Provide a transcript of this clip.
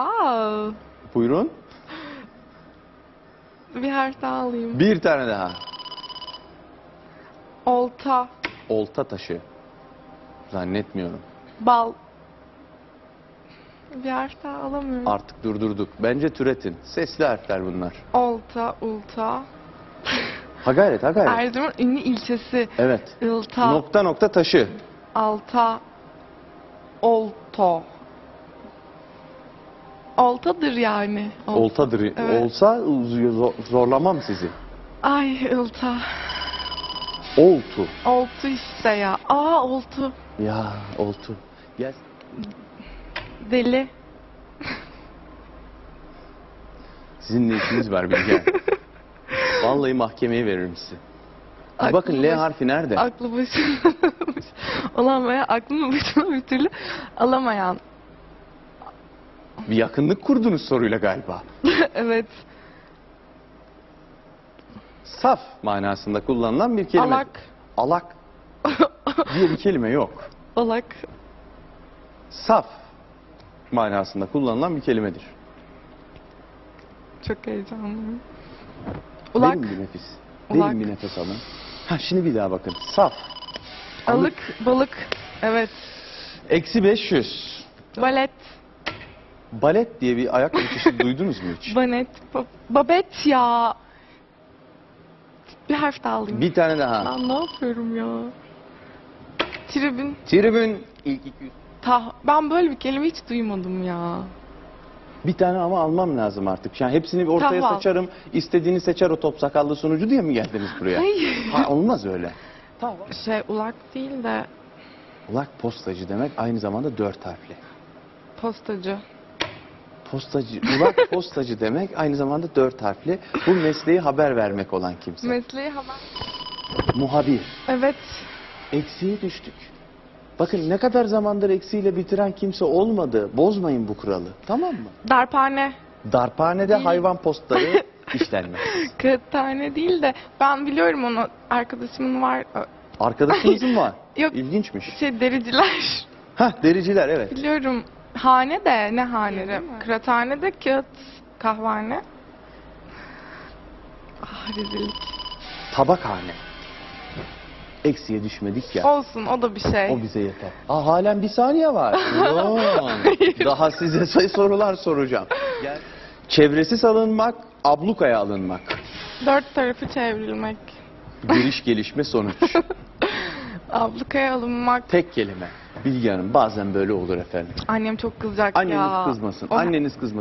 Aa, Buyurun. bir harf daha alayım. Bir tane daha. Olta, Olta taşı. Zannetmiyorum. bal. Bir harf daha alamıyorum. Artık durdurduk. Bence türetin. Sesli harfler bunlar. Olta, ulta. Ha gayret, ha gayret. Erzurum ünlü ilçesi. Evet. Ilta, Nokta nokta taşı. alta, olto. Oltadır yani. Ol- Oltadır. Evet. Olsa zor- zorlamam sizi. Ay ılta. Oltu. Oltu işte ya. Aa oltu. Ya oltu. Gel. Deli. Sizin ne işiniz var Bilge? Vallahi mahkemeye veririm sizi. Bir bakın Aklı L baş- harfi nerede? Aklı başında olan veya aklını başına bir türlü alamayan. Bir yakınlık kurdunuz soruyla galiba. evet. Saf manasında kullanılan bir kelime. Alak. Alak diye bir kelime yok. Alak. Saf manasında kullanılan bir kelimedir. Çok heyecanlıyım. Ulak. Derin bir. Ulak. Derin bir nefes alın. Ha şimdi bir daha bakın. Saf. Alık. Balık. Evet. Eksi 500. Balet. Balet diye bir ayak çeşidi duydunuz mu hiç? Banet. Ba- babet ya. Bir harf daha alayım. Bir tane daha. Ben ne yapıyorum ya? Tribün. Tribün ilk 200. Tah. Ben böyle bir kelime hiç duymadım ya. Bir tane ama almam lazım artık. Yani hepsini ortaya Tamam. saçarım. İstediğini seçer o top sakallı sunucu diye mi geldiniz buraya? Hayır. Ha, olmaz öyle. Şey ulak değil de Ulak postacı demek aynı zamanda dört harfli. postacı. Postacı, ulak postacı demek aynı zamanda dört harfli. Bu mesleği haber vermek olan kimse. Mesleği haber. Muhabir. Evet. Eksiye düştük. Bakın ne kadar zamandır eksiyle bitiren kimse olmadı. Bozmayın bu kuralı. Tamam mı? Darphane. Darphanede hayvan postları işlenmez. Kağıthane değil de ben biliyorum onu. Arkadaşımın var. Arkadaşınızın var. Yok. İlginçmiş. Şey dericiler. Hah dericiler evet. Biliyorum. Hane de ne hane? Kıraathane de kağıt kahvehane. Ah rezillik. Tabakhane. Eksiye düşmedik ya. Olsun o da bir şey. O bize yeter. Aa, halen bir saniye var. Daha size say- sorular soracağım. Gel. Çevresiz alınmak, ablukaya alınmak. Dört tarafı çevrilmek. Giriş gelişme sonuç. Ablukaya alınmak. Tek kelime. Bilgi Hanım bazen böyle olur efendim. Annem çok kızacak Anneniz ya. kızmasın. O- Anneniz kızmasın.